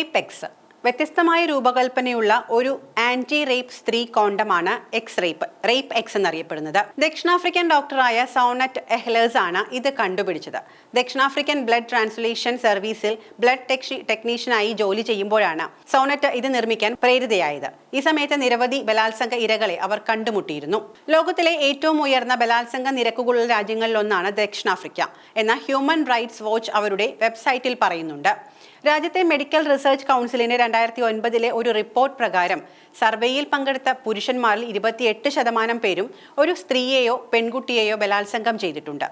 റേപ്പെക്സ് വ്യത്യസ്തമായ രൂപകൽപ്പനയുള്ള ഒരു anti rape സ്ത്രീ കോണ്ടമാണ് എക്സ് റേപ്പ് റേപ്പ് എക്സ് എന്നറിയപ്പെടുന്നത്. ദക്ഷിണാഫ്രിക്കൻ ഡോക്ടറായ സോണറ്റ് എഹ്ലേഴ്സ് ആണ് ഇത് കണ്ടുപിടിച്ചത്. ദക്ഷിണാഫ്രിക്കൻ ബ്ലഡ് ട്രാൻസ്ലേഷൻ സർവീസിൽ ബ്ലഡ് ടെക്നി ടെക്നീഷ്യനായി ജോലി ചെയ്യുമ്പോഴാണ് സോണറ്റ് ഇത് നിർമ്മിക്കാൻ പ്രേരിതയായത്. ഈ സമയത്ത് നിരവധി ബലാത്സംഗ ഇരകളെ അവർ കണ്ടുമുട്ടിയിരുന്നു. ലോകത്തിലെ ഏറ്റവും ഉയർന്ന ബലാത്സംഗ നിരക്കുകളുള്ള രാജ്യങ്ങളിലൊന്നാണ് ദക്ഷിണാഫ്രിക്ക എന്ന ഹ്യൂമൻ റൈറ്റ്സ് വാച്ച് അവരുടെ വെബ്സൈറ്റിൽ പറയുന്നുണ്ട്. രാജ്യത്തെ മെഡിക്കൽ റിസർച്ച് കൗൺസിലിന്റെ രണ്ടായിരത്തി ഒൻപതിലെ ഒരു റിപ്പോർട്ട് പ്രകാരം സർവേയിൽ പങ്കെടുത്ത പുരുഷന്മാരിൽ ഇരുപത്തിയെട്ട് ശതമാനം പേരും ഒരു സ്ത്രീയെയോ പെൺകുട്ടിയെയോ ബലാത്സംഗം ചെയ്തിട്ടുണ്ട്.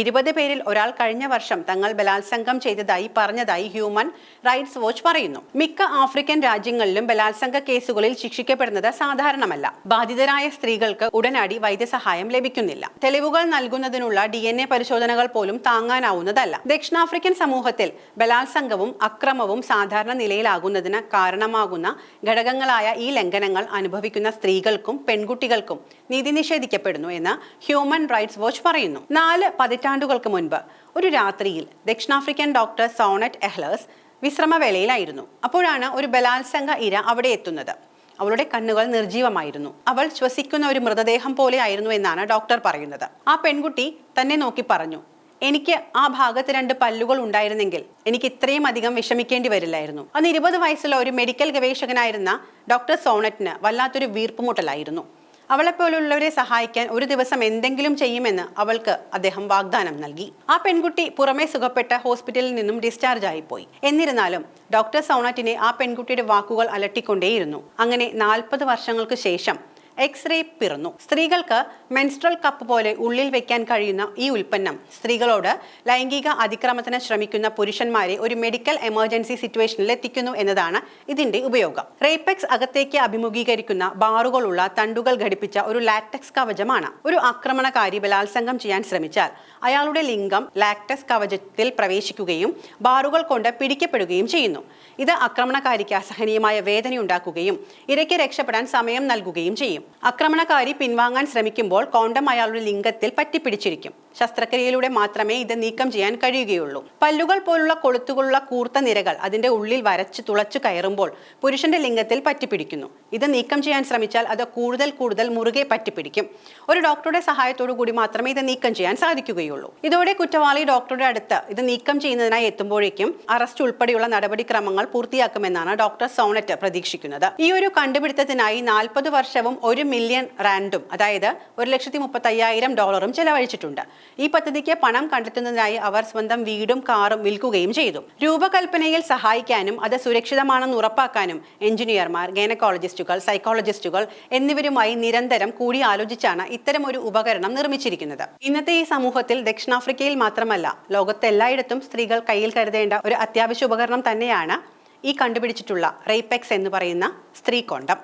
ഇരുപത് പേരിൽ ഒരാൾ കഴിഞ്ഞ വർഷം തങ്ങൾ ബലാത്സംഗം ചെയ്തതായി പറഞ്ഞതായി ഹ്യൂമൻ റൈറ്റ്സ് വാച്ച് പറയുന്നു. മിക്ക ആഫ്രിക്കൻ രാജ്യങ്ങളിലും ബലാത്സംഗ കേസുകളിൽ ശിക്ഷിക്കപ്പെടുന്നത് സാധാരണമല്ല. ബാധിതരായ സ്ത്രീകൾക്ക് ഉടനടി വൈദ്യസഹായം ലഭിക്കുന്നില്ല. തെളിവുകൾ നൽകുന്നതിനുള്ള ഡി പരിശോധനകൾ പോലും താങ്ങാനാവുന്നതല്ല. ദക്ഷിണാഫ്രിക്കൻ സമൂഹത്തിൽ ബലാത്സംഗവും അക്രമവും സാധാരണ നിലയിലാകുന്നതിന് കാരണമാകുന്ന ഘടകങ്ങളായ ഈ ലംഘനങ്ങൾ അനുഭവിക്കുന്ന സ്ത്രീകൾക്കും പെൺകുട്ടികൾക്കും നീതി നിഷേധിക്കപ്പെടുന്നു എന്ന് ഹ്യൂമൻ റൈറ്റ്സ് വാച്ച് പറയുന്നു. നാല് പതിറ്റാണ്ടുകൾക്ക് മുൻപ് ഒരു രാത്രിയിൽ ദക്ഷിണാഫ്രിക്കൻ ഡോക്ടർ സോണറ്റ് എഹ്ലേഴ്സ് വിശ്രമവേളയിലായിരുന്നു. അപ്പോഴാണ് ഒരു ബലാത്സംഗ ഇര അവിടെ എത്തുന്നത്. അവളുടെ കണ്ണുകൾ നിർജീവമായിരുന്നു അവൾ ശ്വസിക്കുന്ന ഒരു മൃതദേഹം പോലെയായിരുന്നു എന്നാണ് ഡോക്ടർ പറയുന്നത്. ആ പെൺകുട്ടി തന്നെ നോക്കി പറഞ്ഞു എനിക്ക് ആ ഭാഗത്ത് രണ്ട് പല്ലുകൾ ഉണ്ടായിരുന്നെങ്കിൽ എനിക്ക് ഇത്രയും അധികം വിഷമിക്കേണ്ടി വരില്ലായിരുന്നു. അന്ന് ഇരുപത് വയസ്സുള്ള ഒരു മെഡിക്കൽ ഗവേഷകനായിരുന്ന ഡോക്ടർ സോണറ്റിന് വല്ലാത്തൊരു വീർപ്പുമുട്ടലായിരുന്നു. അവളെപ്പോലുള്ളവരെ സഹായിക്കാൻ ഒരു ദിവസം എന്തെങ്കിലും ചെയ്യുമെന്ന് അവൾക്ക് അദ്ദേഹം വാഗ്ദാനം നൽകി. ആ പെൺകുട്ടി പുറമേ സുഖപ്പെട്ട ഹോസ്പിറ്റലിൽ നിന്നും ഡിസ്ചാർജ് ആയിപ്പോയി. എന്നിരുന്നാലും ഡോക്ടർ സോണറ്റിനെ ആ പെൺകുട്ടിയുടെ വാക്കുകൾ അലട്ടിക്കൊണ്ടേയിരുന്നു. അങ്ങനെ നാൽപ്പത് വർഷങ്ങൾക്ക് ശേഷം എക്സ് റേ പിറന്നു. സ്ത്രീകൾക്ക് മെൻസ്ട്രൽ കപ്പ് പോലെ ഉള്ളിൽ വെക്കാൻ കഴിയുന്ന ഈ ഉൽപ്പന്നം സ്ത്രീകളോട് ലൈംഗിക അതിക്രമത്തിന് ശ്രമിക്കുന്ന പുരുഷന്മാരെ ഒരു മെഡിക്കൽ എമർജൻസി സിറ്റുവേഷനിൽ എത്തിക്കുന്നു എന്നതാണ് ഇതിന്റെ ഉപയോഗം. റേപ്പെക്സ് അകത്തേക്ക് അഭിമുഖീകരിക്കുന്ന ബാറുകളുള്ള തണ്ടുകൾ ഘടിപ്പിച്ച ഒരു ലാറ്റക്സ് കവചമാണ്. ഒരു ആക്രമണകാരി ബലാത്സംഗം ചെയ്യാൻ ശ്രമിച്ചാൽ അയാളുടെ ലിംഗം ലാക്ടസ് കവചത്തിൽ പ്രവേശിക്കുകയും ബാറുകൾ കൊണ്ട് പിടിക്കപ്പെടുകയും ചെയ്യുന്നു. ഇത് ആക്രമണകാരിക്ക് അസഹനീയമായ വേദനയുണ്ടാക്കുകയും ഇരയ്ക്ക് രക്ഷപ്പെടാൻ സമയം നൽകുകയും ചെയ്യും. ആക്രമണകാരി പിൻവാങ്ങാൻ ശ്രമിക്കുമ്പോൾ കോണ്ടം അയാളുടെ ലിംഗത്തിൽ പറ്റിപ്പിടിച്ചിരിക്കും. ശസ്ത്രക്രിയയിലൂടെ മാത്രമേ ഇത് നീക്കം ചെയ്യാൻ കഴിയുകയുള്ളൂ. പല്ലുകൾ പോലുള്ള കൊളുത്തുകളുള്ള കൂർത്ത നിരകൾ അതിന്റെ ഉള്ളിൽ വരച്ച് തുളച്ചു കയറുമ്പോൾ പുരുഷന്റെ ലിംഗത്തിൽ പറ്റിപ്പിടിക്കുന്നു. ഇത് നീക്കം ചെയ്യാൻ ശ്രമിച്ചാൽ അത് കൂടുതൽ കൂടുതൽ മുറുകെ പറ്റിപ്പിടിക്കും. ഒരു ഡോക്ടറുടെ സഹായത്തോടു കൂടി മാത്രമേ ഇത് നീക്കം ചെയ്യാൻ സാധിക്കുകയുള്ളൂ. ഇതോടെ കുറ്റവാളി ഡോക്ടറുടെ അടുത്ത് ഇത് നീക്കം ചെയ്യുന്നതിനായി എത്തുമ്പോഴേക്കും അറസ്റ്റ് ഉൾപ്പെടെയുള്ള നടപടിക്രമങ്ങൾ പൂർത്തിയാക്കുമെന്നാണ് ഡോക്ടർ സോണറ്റ് പ്രതീക്ഷിക്കുന്നത്. ഈ ഒരു കണ്ടുപിടുത്തത്തിനായി നാൽപ്പത് വർഷവും ഒരു മില്യൺ റാൻഡും അതായത് ഒരു ലക്ഷത്തി മുപ്പത്തി അയ്യായിരം ഡോളറും ചെലവഴിച്ചിട്ടുണ്ട്. ഈ പദ്ധതിക്ക് പണം കണ്ടെത്തുന്നതിനായി അവർ സ്വന്തം വീടും കാറും വിൽക്കുകയും ചെയ്തു. രൂപകൽപ്പനയിൽ സഹായിക്കാനും അത് സുരക്ഷിതമാണെന്ന് ഉറപ്പാക്കാനും എഞ്ചിനീയർമാർ ഗൈനക്കോളജിസ്റ്റുകൾ സൈക്കോളജിസ്റ്റുകൾ എന്നിവരുമായി നിരന്തരം കൂടിയാലോചിച്ചാണ് ഇത്തരം ഒരു ഉപകരണം നിർമ്മിച്ചിരിക്കുന്നത്. ഇന്നത്തെ ഈ സമൂഹത്തിൽ ദക്ഷിണാഫ്രിക്കയിൽ മാത്രമല്ല ലോകത്തെല്ലായിടത്തും സ്ത്രീകൾ കയ്യിൽ കരുതേണ്ട ഒരു അത്യാവശ്യ ഉപകരണം തന്നെയാണ് ഈ കണ്ടുപിടിച്ചിട്ടുള്ള റേപ്പെക്സ് എന്ന് പറയുന്ന സ്ത്രീ കോണ്ടം.